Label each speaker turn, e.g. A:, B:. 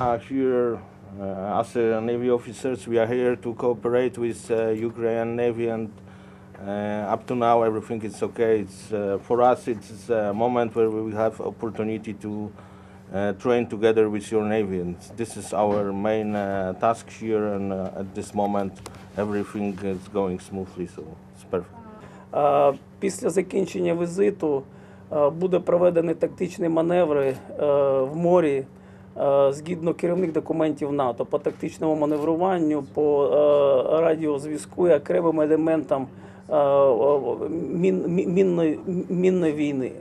A: Uh, here, uh, as a Navy officers, we are here to cooperate with uh, Ukrainian Navy, and uh, up to now everything is okay. It's uh, for us. It's a moment where we have opportunity to uh, train together with your Navy, and this is our main uh, task here. And uh, at this moment, everything is going smoothly, so it's perfect.
B: Е, Після закінчення візиту е, буде проведені тактичні маневри е, в морі е, згідно керівних документів НАТО по тактичному маневруванню, по е, радіозв'язку і окремим елементам е, е, мін- мін- мінної, мінної війни.